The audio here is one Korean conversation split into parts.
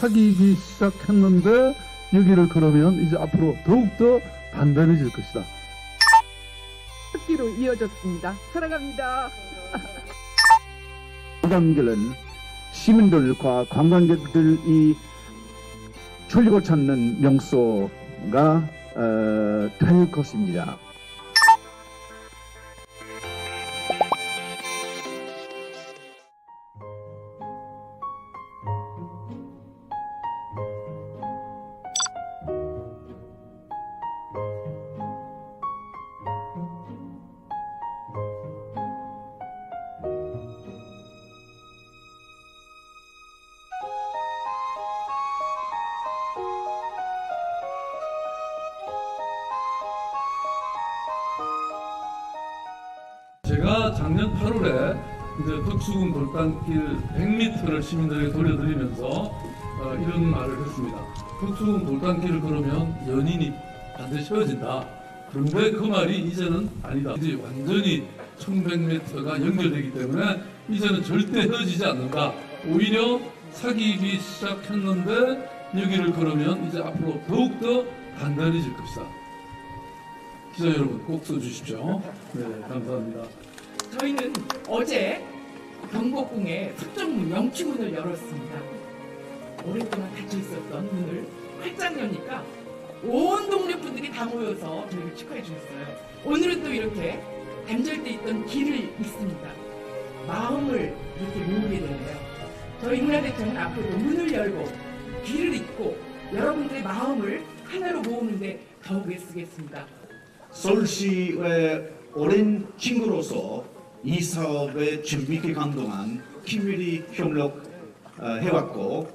사귀기 시작했는데 여기를 걸으면 이제 앞으로 더욱더 단단해질 것이다. 습기로 이어졌습니다. 사랑합니다. 관광길은 시민들과 관광객들이 출입을 찾는 명소가 어, 될 것입니다. 제가 작년 8월에 이제 덕수궁 돌단길 100m를 시민들에게 돌려드리면서 어, 이런 말을 했습니다. 덕수궁 돌단길을 걸으면 연인이 반드시 헤어진다. 그런데 그 말이 이제는 아니다. 이제 완전히 1100m가 연결되기 때문에 이제는 절대 헤어지지 않는다. 오히려 사귀기 시작했는데 여기를 걸으면 이제 앞으로 더욱더 단단해질 것이다. 기자 여러분 꼭 써주십시오. 네, 감사합니다. 저희는 어제 경복궁에 서정문 영치문을 열었습니다. 오랫동안 닫혀 있었던 문을 활짝 여니까 온 동네 분들이 다 모여서 저희를 축하해 주셨어요. 오늘은 또 이렇게 단절돼 있던 길을 잇습니다. 마음을 이렇게 모으게 되네요. 저희 문화대청은 앞으로도 문을 열고 길을 잇고 여러분들의 마음을 하나로 모으는데 더욱 애쓰겠습니다. 서울시의 오랜 친구로서 이 사업에 기간 동안 긴밀히 협력해왔고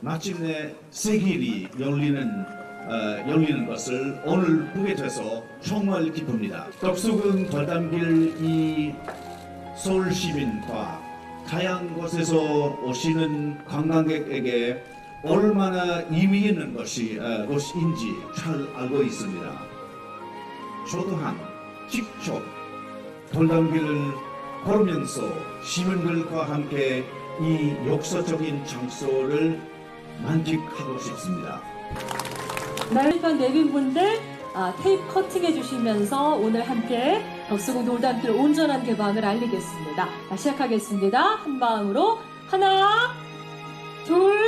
마침내 새 길이 열리는 어, 열리는 것을 오늘 보게 돼서 정말 기쁩니다. 덕수궁 덜담길 이 서울 시민과 다양한 곳에서 오시는 관광객에게 얼마나 의미 있는 것이 어, 것인지 잘 알고 있습니다. 저도 한 직접 돌담길을 걸으면서 시민들과 함께 이 역사적인 장소를 만끽하고 싶습니다. 날반 내빈분들 아, 테이프 커팅 해 주시면서 오늘 함께 덕수궁 돌담길 온전한 개방을 알리겠습니다. 자, 시작하겠습니다. 한 마음으로 하나, 둘,